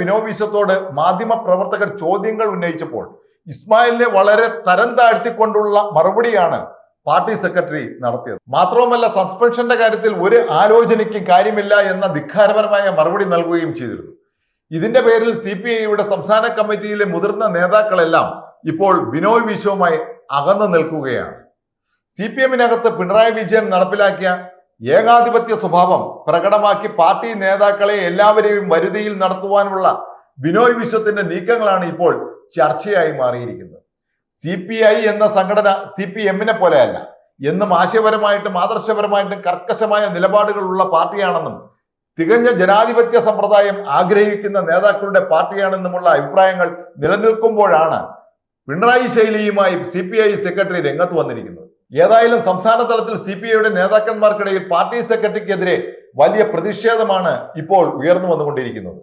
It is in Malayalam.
ബിനോ വിശ്വത്തോട് മാധ്യമ പ്രവർത്തകർ ചോദ്യങ്ങൾ ഉന്നയിച്ചപ്പോൾ ഇസ്മായിലിനെ വളരെ തരം താഴ്ത്തിക്കൊണ്ടുള്ള മറുപടിയാണ് പാർട്ടി സെക്രട്ടറി നടത്തിയത്. മാത്രവുമല്ല സസ്പെൻഷന്റെ കാര്യത്തിൽ ഒരു ആലോചനയ്ക്കും കാര്യമില്ല എന്ന ധിക്കാരപരമായ മറുപടി നൽകുകയും ചെയ്തിരുന്നു. ഇതിന്റെ പേരിൽ സി പി ഐയുടെ സംസ്ഥാന കമ്മിറ്റിയിലെ മുതിർന്ന നേതാക്കളെല്ലാം ഇപ്പോൾ ബിനോയ് വിശ്വവുമായി അകന്നു നിൽക്കുകയാണ്. സി പി എമ്മിനകത്ത് പിണറായി വിജയൻ നടപ്പിലാക്കിയ ഏകാധിപത്യ സ്വഭാവം പ്രകടമാക്കി പാർട്ടി നേതാക്കളെ എല്ലാവരെയും വരുതിയിൽ നടത്തുവാനുള്ള ബിനോയ് വിശ്വത്തിന്റെ നീക്കങ്ങളാണ് ഇപ്പോൾ ചർച്ചയായി മാറിയിരിക്കുന്നത്. സി പി ഐ എന്ന സംഘടന സി പി എമ്മിനെ പോലെയല്ല എന്നും ആശയപരമായിട്ടും ആദർശപരമായിട്ടും കർക്കശമായ നിലപാടുകളുള്ള പാർട്ടിയാണെന്നും തികഞ്ഞ ജനാധിപത്യ സമ്പ്രദായം ആഗ്രഹിക്കുന്ന നേതാക്കളുടെ പാർട്ടിയാണെന്നുമുള്ള അഭിപ്രായങ്ങൾ നിലനിൽക്കുമ്പോഴാണ് പിണറായി ശൈലിയുമായി സി സെക്രട്ടറി രംഗത്ത് വന്നിരിക്കുന്നത്. ഏതായാലും സംസ്ഥാന തലത്തിൽ സി പി ഐയുടെ നേതാക്കന്മാർക്കിടയിൽ പാർട്ടി സെക്രട്ടറിക്കെതിരെ വലിയ പ്രതിഷേധമാണ് ഇപ്പോൾ ഉയർന്നു വന്നുകൊണ്ടിരിക്കുന്നത്.